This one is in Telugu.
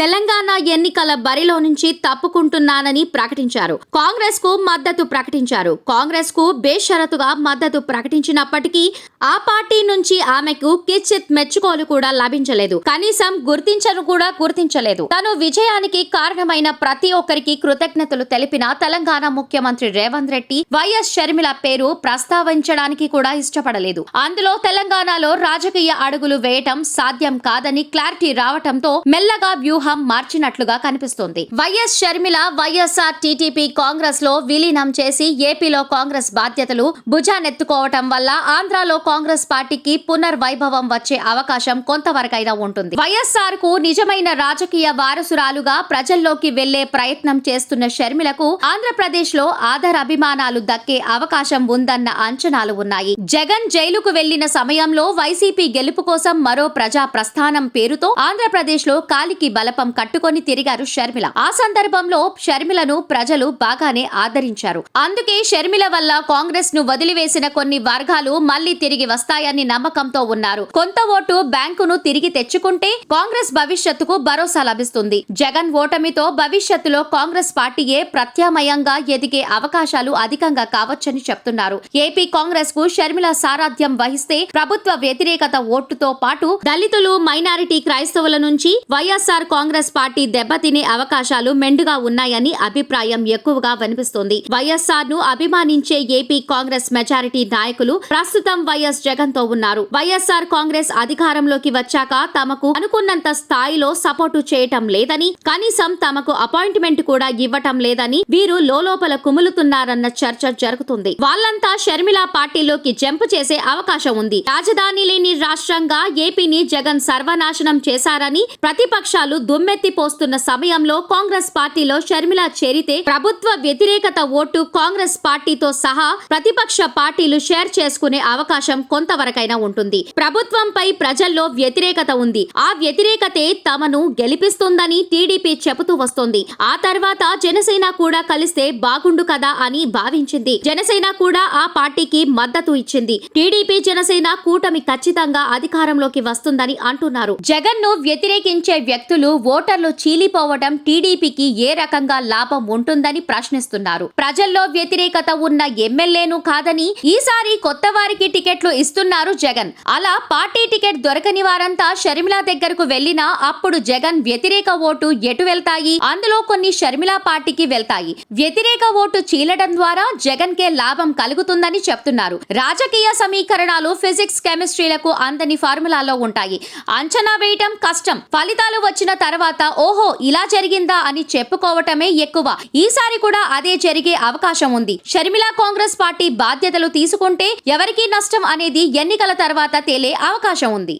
తెలంగాణ ఎన్నికల బరిలో నుంచి తప్పుకుంటున్నానని ప్రకటించారు. కాంగ్రెస్కు మద్దతు ప్రకటించారు. కాంగ్రెస్కు బేషరతుగా మద్దతు ప్రకటించినప్పటికీ ఆ పార్టీ నుంచి ఆమెకు కిచ్చిత్ మెచ్చుకోలు కూడా లభించలేదు. కనీసం గుర్తించను కూడా గుర్తించలేదు. తను విజయానికి కారణమైన ప్రతి ఒక్కరికి కృతజ్ఞతలు తెలిపిన తెలంగాణ ముఖ్యమంత్రి రేవంత్ రెడ్డి వైఎస్ షర్మిల పేరు ప్రస్తావించడానికి కూడా ఇష్టపడలేదు. అందులో తెలంగాణలో రాజకీయ అడుగులు వేయటం సాధ్యం కాదని క్లారిటీ రావటంతో మెల్లగా వ్యూహం మార్చినట్లుగా కనిపిస్తోంది. వైఎస్ షర్మిల వైఎస్ఆర్ టీటీపీ కాంగ్రెస్లో విలీనం చేసి ఏపీలో కాంగ్రెస్ బాధ్యతలు భుజానెత్తుకోవటం వల్ల ఆంధ్రాలో కాంగ్రెస్ పార్టీకి పునర్వైభవం వచ్చే అవకాశం కొంతవరకైనా ఉంటుంది. వైఎస్ఆర్కు నిజమైన రాజకీయ వారసురాలుగా ప్రజల్లోకి వెళ్ళే ప్రయత్నం చేస్తున్న షర్మిలకు ఆంధ్రప్రదేశ్లో ఆధార అభిమానాలు దక్కే అవకాశం ఉందన్న అంచనాలు ఉన్నాయి. జగన్ జైలుకు వెళ్ళిన సమయంలో వైసీపీ గెలుపు కోసం మరో ప్రజా ప్రస్థానం పేరుతో ఆంధ్రప్రదేశ్లో కాలికి బలప మండపం కట్టుకొని తిరిగారు షర్మిల. ఆ సందర్భంలో షర్మిలను ప్రజలు బాగానే ఆదరించారు. అందుకే షర్మిల వల్ల కాంగ్రెస్ను వదిలివేసిన కొన్ని వర్గాలు మళ్ళీ తిరిగి వస్తాయని నమ్మకంతో ఉన్నారు. కొంత ఓటు బ్యాంకును తిరిగి తెచ్చుకుంటే కాంగ్రెస్ భవిష్యత్తుకు భరోసా లభిస్తుంది. జగన్ ఓటమితో భవిష్యత్తులో కాంగ్రెస్ పార్టీయే ప్రత్యామ్నాయంగా ఎదిగే అవకాశాలు అధికంగా కావచ్చని చెప్తున్నారు. ఏపీ కాంగ్రెస్కు షర్మిల సారథ్యం వహిస్తే ప్రభుత్వ వ్యతిరేకత ఓటుతో పాటు దళితులు మైనారిటీ క్రైస్తవుల నుంచి వైఎస్ఆర్ కాంగ్రెస్ పార్టీ దెబ్బతినే అవకాశాలు మెండుగా ఉన్నాయని అభిప్రాయం ఎక్కువగా వినిపిస్తోంది. వైఎస్ఆర్ను అభిమానించే ఏపీ కాంగ్రెస్ మెజారిటీ నాయకులు ప్రస్తుతం వైఎస్ జగన్తో ఉన్నారు. వైఎస్ఆర్ కాంగ్రెస్ అధికారంలోకి వచ్చాక తమకు అనుకున్నంత స్థాయిలో సపోర్టు చేయటం లేదని కనీసం తమకు అపాయింట్మెంట్ కూడా ఇవ్వటం లేదని వీరు లోలోపల కుములుతున్నారన్న చర్చ జరుగుతుంది. వాళ్ళంతా షర్మిల పార్టీలోకి జంప్ చేసే అవకాశం ఉంది. రాజధాని లేని రాష్ట్రంగా ఏపీని జగన్ సర్వనాశనం చేశారని ప్రతిపక్షాలు దుమ్మెత్తి పోస్తున్న సమయంలో కాంగ్రెస్ పార్టీలో షర్మిల చేరితే ప్రభుత్వ వ్యతిరేకత ఓటు కాంగ్రెస్ పార్టీతో సహా ప్రతిపక్ష పార్టీలు షేర్ చేసుకునే అవకాశం కొంతవరకైనా ఉంటుంది. ప్రభుత్వంపై ప్రజల్లో వ్యతిరేకత ఉంది. ఆ వ్యతిరేకతే తమను గెలిపిస్తుందని టీడీపీ చెబుతూ వస్తోంది. ఆ తర్వాత జనసేన కూడా కలిస్తే బాగుండు కదా అని భావించింది. జనసేన కూడా ఆ పార్టీకి మద్దతు ఇచ్చింది. టీడీపీ జనసేన కూటమి ఖచ్చితంగా అధికారంలోకి వస్తుందని అంటున్నారు. జగన్ను వ్యతిరేకించే వ్యక్తులు ఓటర్లు చీలిపోవడం టీడీపీకి ఏ రకంగా లాభం ఉంటుందని ప్రశ్నిస్తున్నారు. ప్రజల్లో వ్యతిరేకత ఉన్న ఎమ్మెల్యేను కాదని ఈసారి కొత్త వారికి టికెట్లు ఇస్తున్నారు జగన్. అలా పార్టీ టికెట్ దొరకని వారంతా షర్మిల దగ్గరకు వెళ్ళినా అప్పుడు జగన్ వ్యతిరేక ఓటు ఎటు వెళ్తాయి? అందులో కొన్ని షర్మిల పార్టీకి వెళ్తాయి. వ్యతిరేక ఓటు చీలడం ద్వారా జగన్ కే లాభం కలుగుతుందని చెప్తున్నారు. రాజకీయ సమీకరణాలు ఫిజిక్స్ కెమిస్ట్రీలకు అందని ఫార్ములాలో ఉంటాయి. అంచనా వేయటం కష్టం. ఫలితాలు వచ్చిన తర్వాత ఓహో ఇలా జరిగిందా అని చెప్పుకోవటమే ఎక్కువ. ఈసారి కూడా అదే జరిగే అవకాశం ఉంది. షర్మిల కాంగ్రెస్ పార్టీ బాధ్యతలు తీసుకుంటే ఎవరికీ నష్టం అనేది ఎన్నికల తర్వాత తేలే అవకాశం ఉంది.